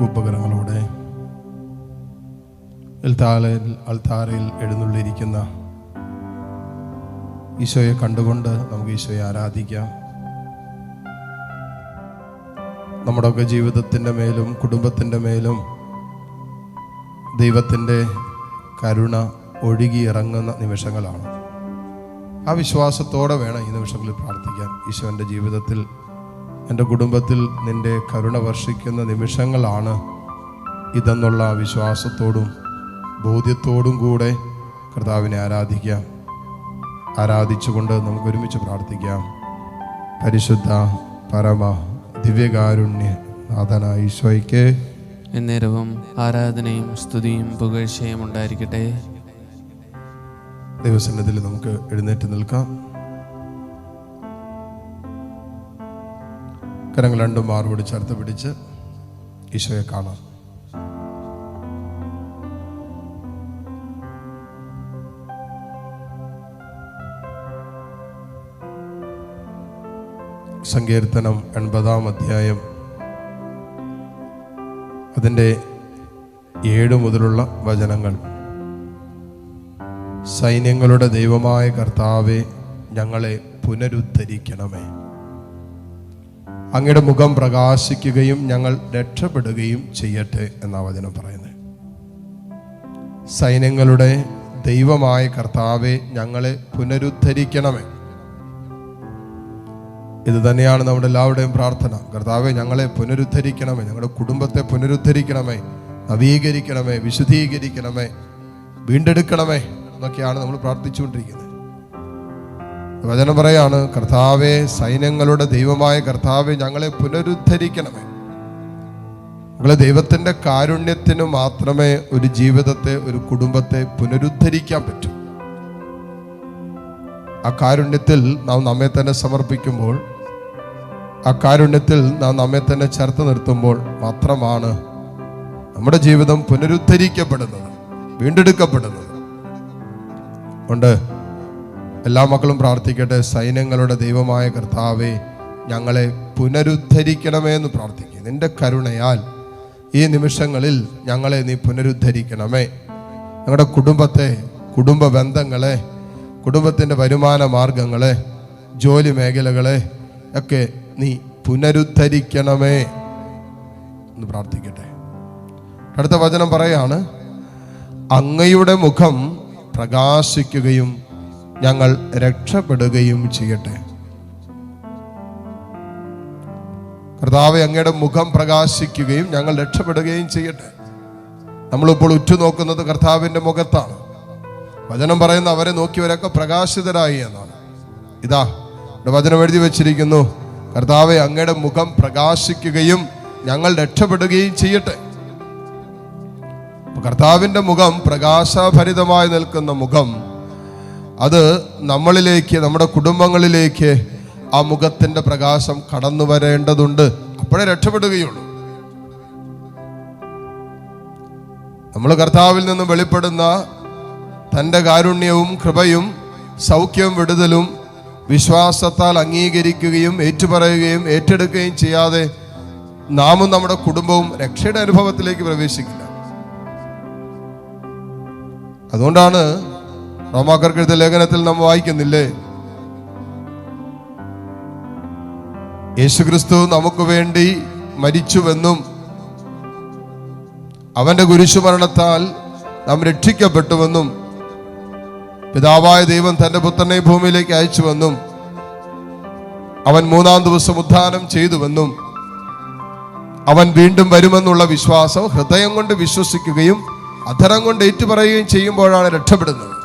കൂപ്പകരങ്ങളോടെ എൽത്താലയിൽ അൾത്താരയിൽ എഴുന്നള്ളിയിരിക്കുന്ന ഈശോയെ കണ്ടുകൊണ്ട് നമുക്ക് ഈശോയെ ആരാധിക്കാം. നമ്മുടെയൊക്കെ ജീവിതത്തിന്റെ മേലും കുടുംബത്തിന്റെ മേലും ദൈവത്തിന്റെ കരുണ ഒഴുകി ഇറങ്ങുന്ന നിമിഷങ്ങളാണ്. ആ വിശ്വാസത്തോടെ വേണം ഈ നിമിഷങ്ങളിൽ പ്രാർത്ഥിക്കാൻ. ഈശോന്റെ ജീവിതത്തിൽ എന്റെ കുടുംബത്തിൽ നിന്റെ കരുണ വർഷിക്കുന്ന നിമിഷങ്ങളാണ് ഇതെന്നുള്ള വിശ്വാസത്തോടും ബോധ്യത്തോടും കൂടെ കർത്താവിനെ ആരാധിക്കാം ആരാധിച്ചുകൊണ്ട് നമുക്ക് ഒരുമിച്ച് പ്രാർത്ഥിക്കാം. പരിശുദ്ധ പരമ ദിവ്യകാരുണ്യ നാഥനായ ഈശോയ്ക്ക് എന്നേരവും ആരാധനയും സ്തുതിയും പുകഴ്ചയും ഉണ്ടായിരിക്കട്ടെ. ദൈവസന്നതിൽ നമുക്ക് എഴുന്നേറ്റ് നിൽക്കാം. കരങ്ങൾ രണ്ടും മാറുപടി ചേർത്ത് പിടിച്ച് ഈശോയെ കാണാം. സങ്കീർത്തനം എൺപതാം അധ്യായം. അതിന്റെ ഏഴ് മുതലുള്ള വചനങ്ങൾ. സൈന്യങ്ങളുടെ ദൈവമായ കർത്താവെ ഞങ്ങളെ പുനരുദ്ധരിക്കണമേ. അങ്ങയുടെ മുഖം പ്രകാശിക്കുകയും ഞങ്ങൾ രക്ഷപ്പെടുകയും ചെയ്യട്ടെ എന്നാ വചനം പറയുന്നത്. സൈന്യങ്ങളുടെ ദൈവമായ കർത്താവെ ഞങ്ങളെ പുനരുദ്ധരിക്കണമേ. ഇത് തന്നെയാണ് നമ്മുടെ എല്ലാവരുടെയും പ്രാർത്ഥന. കർത്താവെ ഞങ്ങളെ പുനരുദ്ധരിക്കണമേ ഞങ്ങളുടെ കുടുംബത്തെ പുനരുദ്ധരിക്കണമേ നവീകരിക്കണമേ വിശുദ്ധീകരിക്കണമേ വീണ്ടെടുക്കണമേ എന്നൊക്കെയാണ് നമ്മൾ പ്രാർത്ഥിച്ചുകൊണ്ടിരിക്കുന്നത്. വചനം പറയാണ് കർത്താവെ സൈന്യങ്ങളുടെ ദൈവമായ കർത്താവെ ഞങ്ങളെ പുനരുദ്ധരിക്കണമേ. ഞങ്ങളെ ദൈവത്തിന്റെ കാരുണ്യത്തിന് മാത്രമേ ഒരു ജീവിതത്തെ ഒരു കുടുംബത്തെ പുനരുദ്ധരിക്കാൻ പറ്റൂ. ആ കാരുണ്യത്തിൽ നാം നമ്മെ തന്നെ സമർപ്പിക്കുമ്പോൾ ആ കാരുണ്യത്തിൽ നാം നമ്മെ തന്നെ ചേർത്ത് നിർത്തുമ്പോൾ മാത്രമാണ് നമ്മുടെ ജീവിതം പുനരുദ്ധരിക്കപ്പെടുന്നത് വീണ്ടെടുക്കപ്പെടുന്നത്. ഉണ്ട്? എല്ലാ മക്കളും പ്രാർത്ഥിക്കട്ടെ. സൈന്യങ്ങളുടെ ദൈവമായ കർത്താവെ ഞങ്ങളെ പുനരുദ്ധരിക്കണമേ എന്ന് പ്രാർത്ഥിക്കുക നിന്റെ കരുണയാൽ ഈ നിമിഷങ്ങളിൽ ഞങ്ങളെ നീ പുനരുദ്ധരിക്കണമേ. ഞങ്ങളുടെ കുടുംബത്തെ കുടുംബ ബന്ധങ്ങളെ കുടുംബത്തിന്റെ വരുമാന മാർഗങ്ങളെ ജോലി മേഖലകളെ ഒക്കെ നീ പുനരുദ്ധരിക്കണമേ എന്ന് പ്രാർത്ഥിക്കട്ടെ. അടുത്ത വചനം പറയാണ് അങ്ങയുടെ മുഖം പ്രകാശിക്കുകയും ഞങ്ങൾ രക്ഷപ്പെടുകയും ചെയ്യട്ടെ. കർത്താവ് അങ്ങയുടെ മുഖം പ്രകാശിക്കുകയും ഞങ്ങൾ രക്ഷപ്പെടുകയും ചെയ്യട്ടെ. നമ്മളിപ്പോൾ ഉറ്റുനോക്കുന്നത് കർത്താവിന്റെ മുഖത്താണ്. വചനം പറയുന്ന അവരെ നോക്കിയവരൊക്കെ പ്രകാശിതരായി എന്നാണ്. ഇതാ വചനം എഴുതി വെച്ചിരിക്കുന്നു. കർത്താവെ അങ്ങയുടെ മുഖം പ്രകാശിക്കുകയും ഞങ്ങൾ രക്ഷപ്പെടുകയും ചെയ്യട്ടെ. കർത്താവിന്റെ മുഖം പ്രകാശഭരിതമായി നിൽക്കുന്ന മുഖം അത് നമ്മളിലേക്ക് നമ്മുടെ കുടുംബങ്ങളിലേക്ക് ആ മുഖത്തിന്റെ പ്രകാശം കടന്നു വരേണ്ടതുണ്ട്. അപ്പോഴേ രക്ഷപ്പെടുകയുള്ളൂ. നമ്മൾ കർത്താവിൽ നിന്നും വെളിപ്പെടുന്ന തന്റെ കാരുണ്യവും കൃപയും സൗഖ്യവും വിടുതലും വിശ്വാസത്താൽ അംഗീകരിക്കുകയും ഏറ്റുപറയുകയും ഏറ്റെടുക്കുകയും ചെയ്യാതെ നാമും നമ്മുടെ കുടുംബവും രക്ഷയുടെ അനുഭവത്തിലേക്ക് പ്രവേശിക്കില്ല. അതുകൊണ്ടാണ് റോമാക്കർക്കെഴുത്ത ലേഖനത്തിൽ നാം വായിക്കുന്നില്ലേ? യേശുക്രിസ്തു നമുക്ക് വേണ്ടി മരിച്ചുവെന്നും അവന്റെ കുരിശുമരണത്താൽ നാം രക്ഷിക്കപ്പെട്ടുവെന്നും പിതാവായ ദൈവം തന്റെ പുത്രനെ ഭൂമിയിലേക്ക് അയച്ചുവെന്നും അവൻ മൂന്നാം ദിവസം ഉദ്ധാനം ചെയ്തുവെന്നും അവൻ വീണ്ടും വരുമെന്നുള്ള വിശ്വാസം ഹൃദയം കൊണ്ട് വിശ്വസിക്കുകയും അധരം കൊണ്ട് ഏറ്റുപറയുകയും ചെയ്യുമ്പോഴാണ് രക്ഷപ്പെടുന്നത്.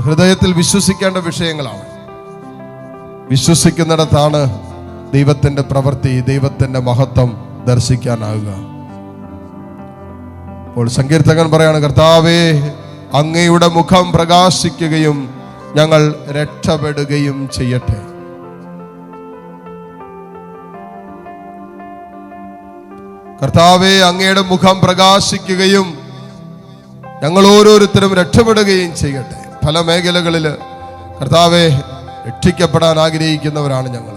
ഹൃദയത്തിൽ വിശ്വസിക്കേണ്ട വിഷയങ്ങളാണ്. വിശ്വസിക്കുന്നിടത്താണ് ദൈവത്തിന്റെ പ്രവൃത്തി ദൈവത്തിന്റെ മഹത്വം ദർശിക്കാനാവുക. അപ്പോൾ സങ്കീർത്തകൻ പറയാണ് കർത്താവേ അങ്ങയുടെ മുഖം പ്രകാശിക്കുകയും ഞങ്ങൾ രക്ഷപ്പെടുകയും ചെയ്യട്ടെ. കർത്താവെ അങ്ങയുടെ മുഖം പ്രകാശിക്കുകയും ഞങ്ങൾ ഓരോരുത്തരും രക്ഷപ്പെടുകയും ചെയ്യട്ടെ. പല മേഖലകളിൽ കർത്താവെ രക്ഷിക്കപ്പെടാൻ ആഗ്രഹിക്കുന്നവരാണ് ഞങ്ങൾ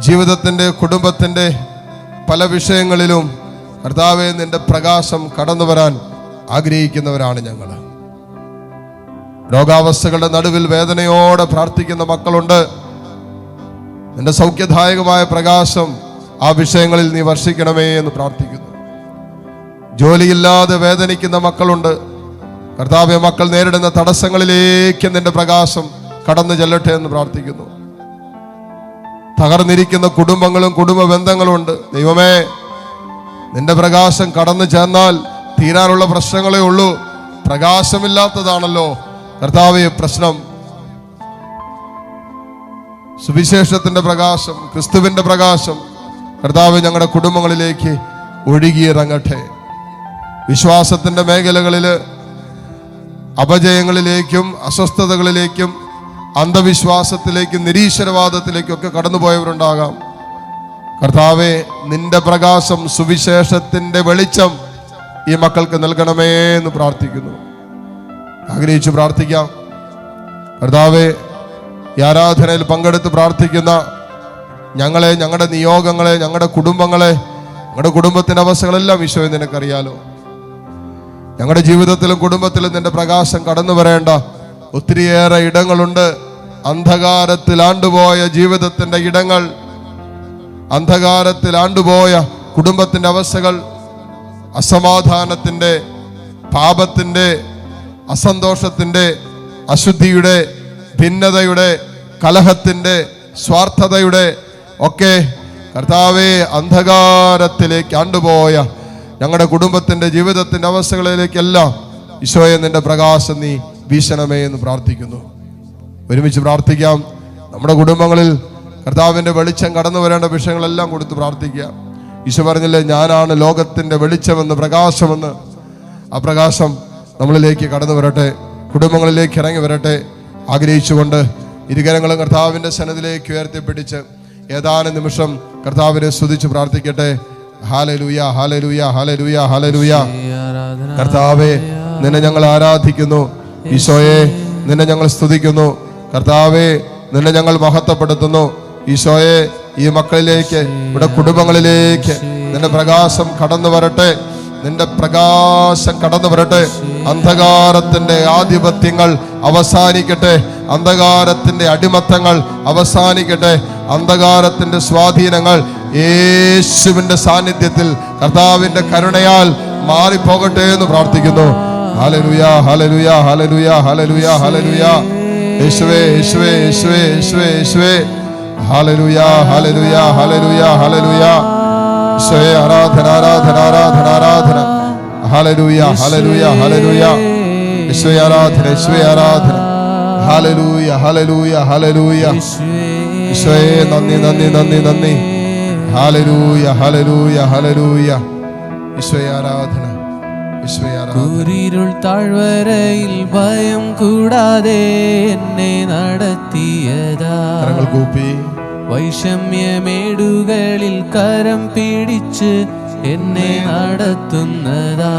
ജീവിതത്തിന്റെ കുടുംബത്തിന്റെ പല വിഷയങ്ങളിലും കർത്താവെ നിന്റെ പ്രകാശം കടന്നു വരാൻ ആഗ്രഹിക്കുന്നവരാണ് ഞങ്ങൾ രോഗാവസ്ഥകളുടെ നടുവിൽ വേദനയോടെ പ്രാർത്ഥിക്കുന്ന മക്കളുണ്ട്. നിന്റെ സൗഖ്യദായകമായ പ്രകാശം ആ വിഷയങ്ങളിൽ നീ വർഷിക്കണമേ എന്ന് പ്രാർത്ഥിക്കുന്നു. ജോലിയില്ലാതെ വേദനിക്കുന്ന മക്കളുണ്ട്. കർത്താവെ മക്കൾ നേരിടുന്ന തടസ്സങ്ങളിലേക്ക് നിന്റെ പ്രകാശം കടന്നു ചെല്ലട്ടെ എന്ന് പ്രാർത്ഥിക്കുന്നു. തകർന്നിരിക്കുന്ന കുടുംബങ്ങളും കുടുംബ ബന്ധങ്ങളും ഉണ്ട് ദൈവമേ നിന്റെ പ്രകാശം കടന്നു ചെന്നാൽ തീരാനുള്ള പ്രശ്നങ്ങളേ ഉള്ളൂ. പ്രകാശമില്ലാത്തതാണല്ലോ കർത്താവെ പ്രശ്നം. സുവിശേഷത്തിന്റെ പ്രകാശം ക്രിസ്തുവിന്റെ പ്രകാശം കർത്താവ് ഞങ്ങളുടെ കുടുംബങ്ങളിലേക്ക് ഒഴുകിയിറങ്ങട്ടെ. വിശ്വാസത്തിന്റെ മേഖലകളിൽ അപജയങ്ങളിലേക്കും അസ്വസ്ഥതകളിലേക്കും അന്ധവിശ്വാസത്തിലേക്കും നിരീശ്വരവാദത്തിലേക്കും ഒക്കെ കടന്നുപോയവരുണ്ടാകാം. കർത്താവെ നിന്റെ പ്രകാശം സുവിശേഷത്തിന്റെ വെളിച്ചം ഈ മക്കൾക്ക് നൽകണമേ എന്ന് പ്രാർത്ഥിക്കുന്നു. ആഗ്രഹിച്ചു പ്രാർത്ഥിക്കാം. കർത്താവെ ഈ ആരാധനയിൽ പങ്കെടുത്ത് പ്രാർത്ഥിക്കുന്ന ഞങ്ങളെ ഞങ്ങളുടെ നിയോഗങ്ങളെ ഞങ്ങളുടെ കുടുംബങ്ങളെ ഞങ്ങളുടെ കുടുംബത്തിന്റെ അവസ്ഥകളെല്ലാം ഈശോയെ നിനക്കറിയാലോ. ഞങ്ങളുടെ ജീവിതത്തിലും കുടുംബത്തിലും നിന്റെ പ്രകാശം കടന്നു വരേണ്ട. ഒത്തിരിയേറെ ഇടങ്ങളുണ്ട്. അന്ധകാരത്തിൽ ആണ്ടുപോയ ജീവിതത്തിന്റെ ഇടങ്ങൾ അന്ധകാരത്തിൽ ആണ്ടുപോയ കുടുംബത്തിന്റെ അവസ്ഥകൾ അസമാധാനത്തിന്റെ പാപത്തിന്റെ അസന്തോഷത്തിന്റെ അശുദ്ധിയുടെ ഭിന്നതയുടെ കലഹത്തിന്റെ സ്വാർത്ഥതയുടെ ഒക്കെ കർത്താവേ അന്ധകാരത്തിലേക്ക് ആണ്ടുപോയ ഞങ്ങളുടെ കുടുംബത്തിന്റെ ജീവിതത്തിന്റെ അവസ്ഥകളിലേക്കെല്ലാം ഈശോയെ നിന്റെ പ്രകാശം നീ വീശണമേ എന്ന് പ്രാർത്ഥിക്കുന്നു. ഒരുമിച്ച് പ്രാർത്ഥിക്കാം. നമ്മുടെ കുടുംബങ്ങളിൽ കർത്താവിന്റെ വെളിച്ചം കടന്നു വരേണ്ട വിഷയങ്ങളെല്ലാം കൊടുത്ത് പ്രാർത്ഥിക്കുക. ഈശോ പറഞ്ഞില്ലേ ഞാനാണ് ലോകത്തിന്റെ വെളിച്ചമെന്ന് പ്രകാശമെന്ന്. ആ പ്രകാശം നമ്മളിലേക്ക് കടന്നു വരട്ടെ കുടുംബങ്ങളിലേക്ക് ഇറങ്ങി വരട്ടെ. ആഗ്രഹിച്ചുകൊണ്ട് ഇരുകരങ്ങളും കർത്താവിന്റെ സന്നദ്ധിലേക്ക് ഉയർത്തിപ്പിടിച്ച് ഏതാനും നിമിഷം കർത്താവിനെ സ്തുതിച്ച് പ്രാർത്ഥിക്കട്ടെ. കർത്താവെ നിന്നെ ഞങ്ങൾ ആരാധിക്കുന്നു. ഈശോയെ നിന്നെ ഞങ്ങൾ സ്തുതിക്കുന്നു. കർത്താവെ നിന്നെ ഞങ്ങൾ മഹത്വപ്പെടുത്തുന്നു. ഈശോയെ ഈ മക്കളിലേക്ക് ഇവിടെ കുടുംബങ്ങളിലേക്ക് നിന്റെ പ്രകാശം കടന്നു വരട്ടെ. നിന്റെ പ്രകാശം കടന്നു വരട്ടെ. അന്ധകാരത്തിന്റെ ആധിപത്യങ്ങൾ അവസാനിക്കട്ടെ. അന്ധകാരത്തിന്റെ അടിമത്തങ്ങൾ അവസാനിക്കട്ടെ. അന്ധകാരത്തിന്റെ സ്വാധീനങ്ങൾ യേശുവിന്റെ സാന്നിധ്യത്തിൽ കർത്താവിന്റെ കരുണയാൽ മാറിപ്പോകട്ടെ എന്ന് പ്രാർത്ഥിക്കുന്നു. ഹലലുയ ഹലലുയ ഹലലുയ ഹലലുയ ഹലലുയ യേശുവേ യേശുവേ യേശുവേ യേശുവേ യേശുവേ. ഹലലുയ ഹലലുയ ഹലലുയ ഹലലുയ യേശുവേ ആരാധന ആരാധന ആരാധന ആരാധന. ഹലലുയ ഹലലുയ ഹലലുയ യേശുവേ ആരാധന യേശുവേ ആരാധന. ഹലലൂയ ഹലലൂയ ഹലലൂയ ഈശോയെ നന്ദി നന്ദി നന്ദി നന്ദി. ഈശോയെ ആരാധന ഈശോയെ ആരാധന കൂരിരുൾ താഴ്വരയിൽ ഭയം കൂടാതെ എന്നെ നടത്തിയതാ. കൂപ്പി. വൈഷമ്യമേടുകളിൽ കരം പിടിച്ച് എന്നെ നടത്തുന്നതാ.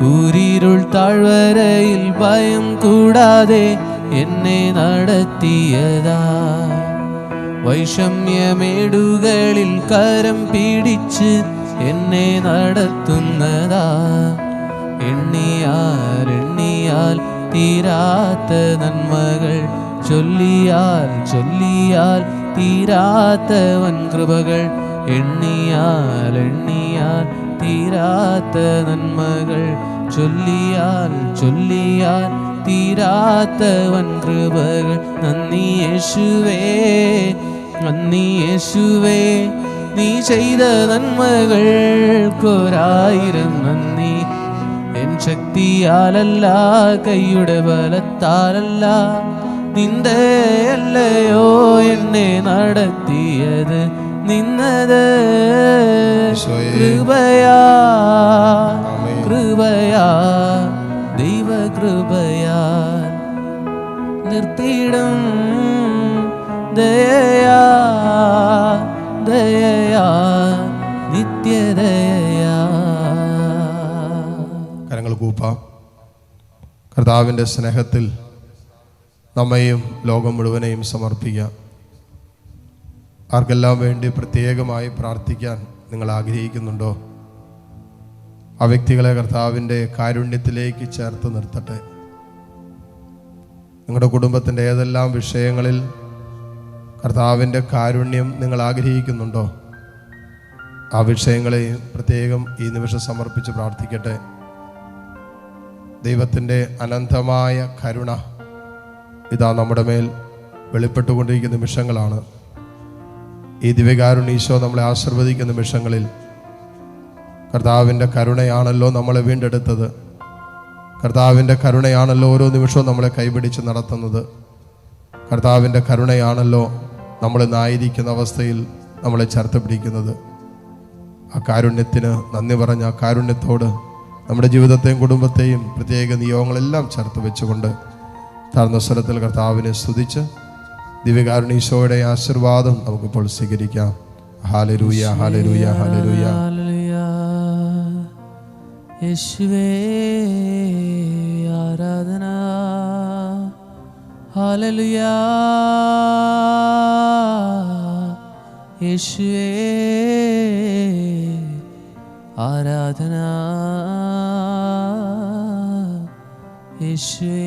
കൂരിരുൾ താഴ്വരയിൽ ഭയം കൂടാതെ എന്നെ നടത്തിയതാ. വൈഷമ്യമേടുകളിൽ കരം പിടിച്ച് എന്നെ നടത്തുന്നതാ. എണ്ണിയാൽ തീരാത്ത നന്മകൾ ചൊല്ലിയാൽ ചൊല്ലിയാൽ തീരാത്ത വൻകൃപകൾ എണ്ണിയാൽ എണ്ണിയാൽ തീരാത്ത നന്മകൾ ചൊല്ലിയാൽ ചൊല്ലിയാൽ തീരാത്ത വൻകൃപകൾ നന്ദി യേശുവേ. നന്ദി യേശുവേ നീ ചെയ്ത നന്മകൾക്കൊരായിരം നന്ദി. എൻ ശക്തിയാലല്ല കൈയുടെ ബലത്താലല്ല നിന്റെ അല്ലയോ എന്നെ നടത്തിയത് നിന്നത്. കൃപയാ. കൃപയാ ദൈവ കൃപയാ നിർത്തിയിടും കൂപ്പാം കർത്താവിന്റെ സ്നേഹത്തിൽ നമ്മയും ലോകം മുഴുവനെയും സമർപ്പിക്കാം. ആർക്കെല്ലാം വേണ്ടി പ്രത്യേകമായി പ്രാർത്ഥിക്കാൻ നിങ്ങൾ ആഗ്രഹിക്കുന്നുണ്ടോ? ആ വ്യക്തികളെ കർത്താവിന്റെ കാരുണ്യത്തിലേക്ക് ചേർത്ത് നിർത്തട്ടെ. നിങ്ങളുടെ കുടുംബത്തിന്റെ ഏതെല്ലാം വിഷയങ്ങളിൽ കർത്താവിന്റെ കാരുണ്യം നിങ്ങൾ ആഗ്രഹിക്കുന്നുണ്ടോ? ആ വിഷയങ്ങളെ പ്രത്യേകം ഈ നിമിഷം സമർപ്പിച്ച് പ്രാർത്ഥിക്കട്ടെ. ദൈവത്തിന്റെ അനന്തമായ കരുണ ഇതാ നമ്മുടെ മേൽ വെളിപ്പെട്ടുകൊണ്ടിരിക്കുന്ന നിമിഷങ്ങളാണ്. ഈ ദിവ്യകാരുണ്യ ഈശോ നമ്മളെ ആശീർവദിക്കുന്ന നിമിഷങ്ങളിൽ കർത്താവിന്റെ കരുണയാണല്ലോ നമ്മളെ വീണ്ടെടുത്തത്. കർത്താവിന്റെ കരുണയാണല്ലോ ഓരോ നിമിഷവും നമ്മളെ കൈപിടിച്ച് നടത്തുന്നത്. കർത്താവിന്റെ കരുണയാണല്ലോ നമ്മൾ നായിരിക്കുന്ന അവസ്ഥയിൽ നമ്മളെ ചേർത്ത് പിടിക്കുന്നത്. ആ കാരുണ്യത്തിന് നന്ദി പറഞ്ഞ ആ കാരുണ്യത്തോട് നമ്മുടെ ജീവിതത്തെയും കുടുംബത്തെയും പ്രത്യേക നിയോഗങ്ങളെല്ലാം ചേർത്ത് വെച്ചുകൊണ്ട് താഴ്ന്ന സ്ഥലത്തിൽ കർത്താവിനെ സ്തുതിച്ച് ദിവ്യകാരുണീശോയുടെ ആശീർവാദം നമുക്കിപ്പോൾ സ്വീകരിക്കാം. ഹാലരൂയ ഹാലരൂയ ഹാലരൂയ. യേശുവേ ആരാധന. ഹല്ലേലൂയ. യേശുവേ ആരാധന. യേശുവേ